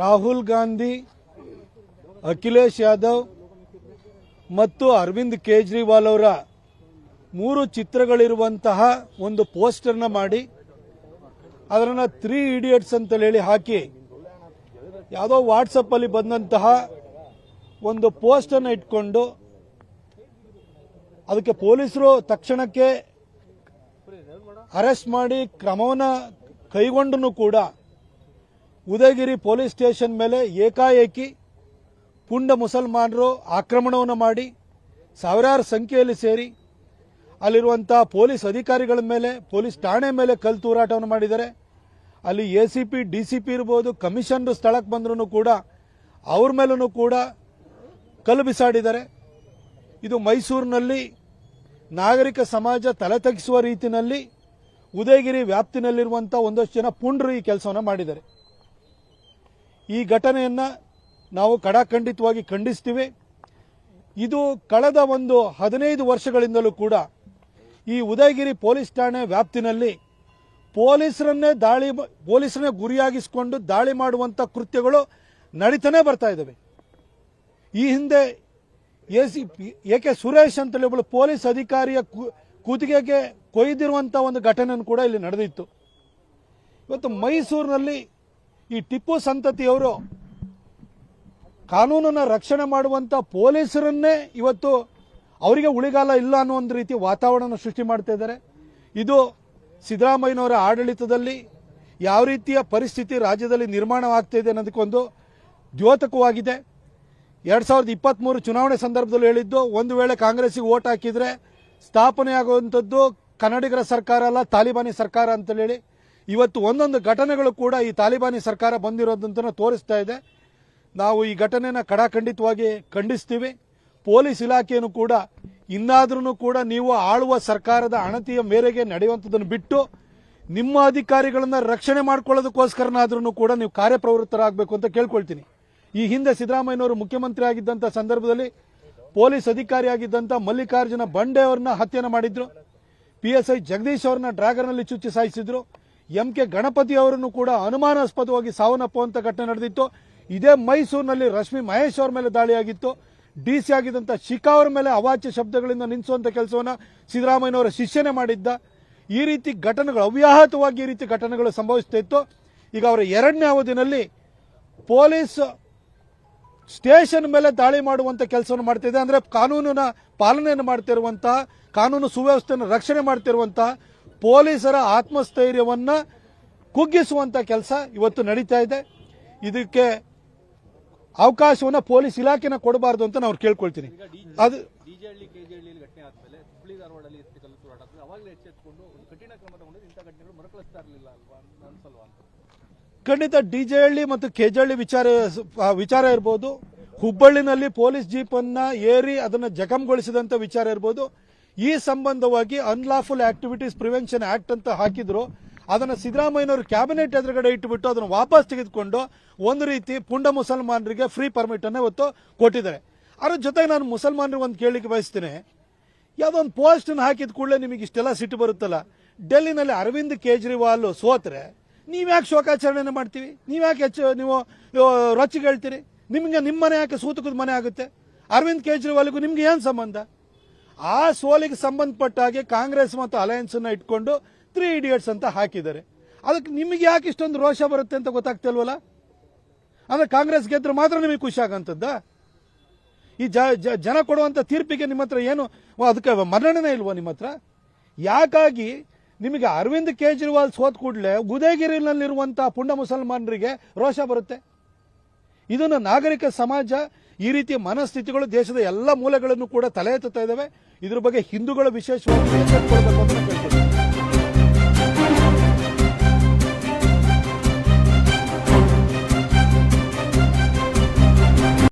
ರಾಹುಲ್ ಗಾಂಧಿ, ಅಖಿಲೇಶ್ ಯಾದವ್ ಮತ್ತು ಅರವಿಂದ್ ಕೇಜ್ರಿವಾಲ್ ಅವರ ಮೂರು ಚಿತ್ರಗಳಿರುವಂತಹ ಒಂದು ಪೋಸ್ಟರ್ನ ಮಾಡಿ ಅದನ್ನು ತ್ರೀ ಇಡಿಯಟ್ಸ್ ಅಂತ ಹೇಳಿ ಹಾಕಿ, ಯಾವುದೋ ವಾಟ್ಸಪ್ಪಲ್ಲಿ ಬಂದಂತಹ ಒಂದು ಪೋಸ್ಟನ್ನು ಇಟ್ಕೊಂಡು, ಅದಕ್ಕೆ ಪೊಲೀಸರು ತಕ್ಷಣಕ್ಕೆ ಅರೆಸ್ಟ್ ಮಾಡಿ ಕ್ರಮವನ್ನು ಕೈಗೊಂಡನು ಕೂಡ ಉದಯಗಿರಿ ಪೊಲೀಸ್ ಸ್ಟೇಷನ್ ಮೇಲೆ ಏಕಾಏಕಿ ಪುಂಡ ಮುಸಲ್ಮಾನರು ಆಕ್ರಮಣವನ್ನು ಮಾಡಿ ಸಾವಿರಾರು ಸಂಖ್ಯೆಯಲ್ಲಿ ಸೇರಿ ಅಲ್ಲಿರುವಂಥ ಪೊಲೀಸ್ ಅಧಿಕಾರಿಗಳ ಮೇಲೆ, ಪೊಲೀಸ್ ಠಾಣೆ ಮೇಲೆ ಕಲ್ ತೂರಾಟವನ್ನು ಮಾಡಿದ್ದಾರೆ. ಅಲ್ಲಿ A C P D C P ಇರ್ಬೋದು ಕಮಿಷನ್ ಸ್ಥಳಕ್ಕೆ ಬಂದ್ರೂ ಕೂಡ ಅವ್ರ ಮೇಲೂ ಕೂಡ ಕಲ್ಲು ಬಿಸಾಡಿದ್ದಾರೆ. ಇದು ಮೈಸೂರಿನಲ್ಲಿ ನಾಗರಿಕ ಸಮಾಜ ತಲೆ ತಗ್ಗಿಸುವ ರೀತಿಯಲ್ಲಿ ಉದಯಗಿರಿ ವ್ಯಾಪ್ತಿನಲ್ಲಿರುವಂಥ ಒಂದಷ್ಟು ಜನ ಪುಂಡ್ರು ಈ ಕೆಲಸವನ್ನು ಮಾಡಿದ್ದಾರೆ. ಈ ಘಟನೆಯನ್ನು ನಾವು ಕಡಾಖಂಡಿತವಾಗಿ ಖಂಡಿಸ್ತೀವಿ. ಇದು ಕಳೆದ ಒಂದು ಹದಿನೈದು ವರ್ಷಗಳಿಂದಲೂ ಕೂಡ ಈ ಉದಯಗಿರಿ ಪೊಲೀಸ್ ಠಾಣೆ ವ್ಯಾಪ್ತಿನಲ್ಲಿ ಪೊಲೀಸರನ್ನೇ ದಾಳಿ ಪೊಲೀಸರನ್ನೇ ಗುರಿಯಾಗಿಸಿಕೊಂಡು ದಾಳಿ ಮಾಡುವಂಥ ಕೃತ್ಯಗಳು ನಡೀತಾನೆ ಬರ್ತಾ ಇದ್ದಾವೆ. ಈ ಹಿಂದೆ A C A, K Suresh ಅಂತೇಳಿ ಒಬ್ಬಳು ಪೊಲೀಸ್ ಅಧಿಕಾರಿಯ ಕು- ಕೂತಿಗೆಗೆ ಕೊಯ್ದಿರುವಂಥ ಒಂದು ಘಟನೆಯನ್ನು ಕೂಡ ಇಲ್ಲಿ ನಡೆದಿತ್ತು. ಇವತ್ತು ಮೈಸೂರಿನಲ್ಲಿ ಈ ಟಿಪ್ಪು ಸಂತತಿಯವರು ಕಾನೂನನ್ನು ರಕ್ಷಣೆ ಮಾಡುವಂಥ ಪೊಲೀಸರನ್ನೇ ಇವತ್ತು ಅವರಿಗೆ ಉಳಿಗಾಲ ಇಲ್ಲ ಅನ್ನೋ ಒಂದು ರೀತಿ ವಾತಾವರಣ ಸೃಷ್ಟಿ ಮಾಡ್ತಾ ಇದ್ದಾರೆ. ಇದು ಸಿದ್ದರಾಮಯ್ಯನವರ ಆಡಳಿತದಲ್ಲಿ ಯಾವ ರೀತಿಯ ಪರಿಸ್ಥಿತಿ ರಾಜ್ಯದಲ್ಲಿ ನಿರ್ಮಾಣವಾಗ್ತಾ ಇದೆ ಅನ್ನೋದಕ್ಕೊಂದು ದ್ಯೋತಕವಾಗಿದೆ. ಎರಡು ಸಾವಿರದ ಇಪ್ಪತ್ತ್ಮೂರು ಚುನಾವಣೆ ಸಂದರ್ಭದಲ್ಲಿ ಹೇಳಿದ್ದು, ಒಂದು ವೇಳೆ ಕಾಂಗ್ರೆಸ್ಸಿಗೆ ಓಟ್ ಹಾಕಿದರೆ ಸ್ಥಾಪನೆ ಆಗುವಂಥದ್ದು ಕನ್ನಡಿಗರ ಸರ್ಕಾರ ಅಲ್ಲ, ತಾಲಿಬಾನಿ ಸರ್ಕಾರ ಅಂತೇಳಿ. ಹೇಳಿ ಇವತ್ತು ಒಂದೊಂದು ಘಟನೆಗಳು ಕೂಡ ಈ ತಾಲಿಬಾನಿ ಸರ್ಕಾರ ಬಂದಿರೋದಂತ ತೋರಿಸ್ತಾ ಇದೆ. ನಾವು ಈ ಘಟನೆನ ಕಡಾಖಂಡಿತವಾಗಿ ಖಂಡಿಸ್ತೀವಿ. ಪೊಲೀಸ್ ಇಲಾಖೆಯನ್ನು ಕೂಡ ಇನ್ನಾದ್ರೂ ಕೂಡ ನೀವು ಆಳುವ ಸರ್ಕಾರದ ಅಣತಿಯ ಮೇರೆಗೆ ನಡೆಯುವಂಥದ್ದನ್ನು ಬಿಟ್ಟು ನಿಮ್ಮ ಅಧಿಕಾರಿಗಳನ್ನ ರಕ್ಷಣೆ ಮಾಡ್ಕೊಳ್ಳೋದಕ್ಕೋಸ್ಕರನಾದ್ರೂ ಕೂಡ ನೀವು ಕಾರ್ಯಪ್ರವೃತ್ತರಾಗಬೇಕು ಅಂತ ಕೇಳ್ಕೊಳ್ತೀನಿ. ಈ ಹಿಂದೆ ಸಿದ್ದರಾಮಯ್ಯನವರು ಮುಖ್ಯಮಂತ್ರಿ ಆಗಿದ್ದಂಥ ಸಂದರ್ಭದಲ್ಲಿ ಪೊಲೀಸ್ ಅಧಿಕಾರಿಯಾಗಿದ್ದಂಥ ಮಲ್ಲಿಕಾರ್ಜುನ ಬಂಡೆ ಅವರನ್ನ ಹತ್ಯೆನ ಮಾಡಿದ್ರು. ಪಿ ಎಸ್ ಐ ಜಗದೀಶ್ ಅವ್ರನ್ನ ಡ್ರಾಗರ್ನಲ್ಲಿ ಚುಚ್ಚಿ ಸಾಯಿಸಿದ್ರು. ಎಂ ಕೆ ಗಣಪತಿ ಅವರನ್ನು ಕೂಡ ಅನುಮಾನಾಸ್ಪದವಾಗಿ ಸಾವನ್ನಪ್ಪುವಂಥ ಘಟನೆ ನಡೆದಿತ್ತು. ಇದೇ ಮೈಸೂರಿನಲ್ಲಿ ರಶ್ಮಿ ಮಹೇಶ್ ಅವರ ಮೇಲೆ ದಾಳಿಯಾಗಿತ್ತು. ಡಿ ಸಿ ಆಗಿದ್ದಂಥ ಶಿಖಾ ಅವರ ಮೇಲೆ ಅವಾಚ್ಯ ಶಬ್ದಗಳಿಂದ ನಿಲ್ಲಿಸುವಂಥ ಕೆಲಸವನ್ನು ಸಿದ್ದರಾಮಯ್ಯನವರ ಶಿಷ್ಯನೇ ಮಾಡಿದ್ದ. ಈ ರೀತಿ ಘಟನೆಗಳು ಅವ್ಯಾಹತವಾಗಿ ಈ ರೀತಿ ಘಟನೆಗಳು ಸಂಭವಿಸ್ತಾ ಇತ್ತು. ಈಗ ಅವರ ಎರಡನೇ ಅವಧಿನಲ್ಲಿ ಪೊಲೀಸ್ ಸ್ಟೇಷನ್ ಮೇಲೆ ದಾಳಿ ಮಾಡುವಂಥ ಕೆಲಸವನ್ನು ಮಾಡ್ತಿದೆ. ಅಂದರೆ ಕಾನೂನಿನ ಪಾಲನೆಯನ್ನು ಮಾಡ್ತಿರುವಂತಹ ಕಾನೂನು ಸುವ್ಯವಸ್ಥೆಯನ್ನು ರಕ್ಷಣೆ ಮಾಡ್ತಿರುವಂತಹ ಪೊಲೀಸರ ಆತ್ಮಸ್ಥೈರ್ಯವನ್ನು ಕುಗ್ಗಿಸುವಂತ ಕೆಲಸ ಇವತ್ತು ನಡೀತಾ ಇದೆ. ಇದಕ್ಕೆ ಅವಕಾಶವನ್ನು ಪೊಲೀಸ್ ಇಲಾಖೆನ ಕೊಡಬಾರದು ಅಂತ ನಾವು ಕೇಳ್ಕೊಳ್ತೀನಿ. ಅದು ಖಂಡಿತ ಡಿಜೆಹಳ್ಳಿ ಮತ್ತು ಕೆಜಹಳ್ಳಿ ವಿಚಾರ ವಿಚಾರ ಇರ್ಬೋದು. ಹುಬ್ಬಳ್ಳಿನಲ್ಲಿ ಪೊಲೀಸ್ ಜೀಪನ್ನು ಏರಿ ಅದನ್ನು ಜಖಂಗೊಳಿಸಿದಂಥ ವಿಚಾರ ಇರ್ಬೋದು. ಈ ಸಂಬಂಧವಾಗಿ ಅನ್ಲಾಫುಲ್ ಆಕ್ಟಿವಿಟೀಸ್ ಪ್ರಿವೆನ್ಷನ್ ಆಕ್ಟ್ ಅಂತ ಹಾಕಿದ್ರು. ಅದನ್ನ ಸಿದ್ದರಾಮಯ್ಯನವರು ಕ್ಯಾಬಿನೆಟ್ ಎದುರುಗಡೆ ಇಟ್ಟುಬಿಟ್ಟು ಅದನ್ನು ವಾಪಸ್ ತೆಗೆದುಕೊಂಡು ಒಂದು ರೀತಿ ಪುಂಡ ಮುಸಲ್ಮಾನರಿಗೆ ಫ್ರೀ ಪರ್ಮಿಟ್ ಅನ್ನ ಇವತ್ತು ಕೊಟ್ಟಿದ್ದಾರೆ. ಅದ್ರ ಜೊತೆಗೆ ನಾನು ಮುಸಲ್ಮಾನರಿಗೆ ಒಂದು ಕೇಳಲಿಕ್ಕೆ ಬಯಸ್ತೀನಿ. ಯಾವುದೋ ಒಂದು ಪೋಸ್ಟ್ ಹಾಕಿದ ಕೂಡಲೇ ನಿಮಗೆ ಇಷ್ಟೆಲ್ಲ ಸಿಟ್ಟು ಬರುತ್ತಲ್ಲ? ಡೆಲ್ಲಿನಲ್ಲಿ ಅರವಿಂದ್ ಕೇಜ್ರಿವಾಲ್ ಸೋತ್ರೆ ನೀವ್ಯಾಕೆ ಶೋಕಾಚರಣೆನ ಮಾಡ್ತೀವಿ? ನೀವ್ಯಾಕೆ ಹೆಚ್ಚು ನೀವು ರೊಚ್ಚಿಗೆ ಹೇಳ್ತೀರಿ ನಿಮಗೆ ನಿಮ್ಮ ಮನೆ ಯಾಕೆ ಸೂತಕದ ಮನೆ ಆಗುತ್ತೆ? ಅರವಿಂದ್ ಕೇಜ್ರಿವಾಲ್ಗೂ ನಿಮ್ಗೆ ಏನು ಸಂಬಂಧ? ಆ ಸೋಲಿಗೆ ಸಂಬಂಧಪಟ್ಟ ಹಾಗೆ ಕಾಂಗ್ರೆಸ್ ಮತ್ತು ಅಲಯನ್ಸ್ ಅನ್ನ ಇಟ್ಕೊಂಡು ತ್ರೀ ಇಡಿಯಟ್ಸ್ ಅಂತ ಹಾಕಿದ್ದಾರೆ. ಅದಕ್ಕೆ ನಿಮಗೆ ಯಾಕೆ ಇಷ್ಟೊಂದು ರೋಷ ಬರುತ್ತೆ ಅಂತ ಗೊತ್ತಾಗ್ತಿಲ್ವಲ್ಲ? ಅಂದ್ರೆ ಕಾಂಗ್ರೆಸ್ ಗೆದ್ರೆ ಮಾತ್ರ ನಿಮಗೆ ಖುಷಿ ಆಗಂತದ್ದ ಈ ಜನ ಕೊಡುವಂತ ತೀರ್ಪಿಗೆ ನಿಮ್ಮ ಹತ್ರ ಏನು? ಅದಕ್ಕೆ ಮರಣನೇ ಇಲ್ವೋ ನಿಮ್ಮ ಹತ್ರ? ಯಾಕಾಗಿ ನಿಮಗೆ ಅರವಿಂದ್ ಕೇಜ್ರಿವಾಲ್ ಸೋತ್ ಕೂಡಲೇ ಉದಯಗಿರಿನಲ್ಲಿರುವಂತಹ ಪುಂಡ ಮುಸಲ್ಮಾನರಿಗೆ ರೋಷ ಬರುತ್ತೆ? ಇದನ್ನು ನಾಗರಿಕ ಸಮಾಜ ಈ ರೀತಿಯ ಮನಸ್ಥಿತಿಗಳು ದೇಶದ ಎಲ್ಲ ಮೂಲೆಗಳನ್ನು ಕೂಡ ತಲೆ ಎತ್ತುತ್ತಾ ಇದ್ದಾವೆ ಇದ್ರ ಬಗ್ಗೆ ಹಿಂದೂಗಳು ವಿಶೇಷವಾಗಿ.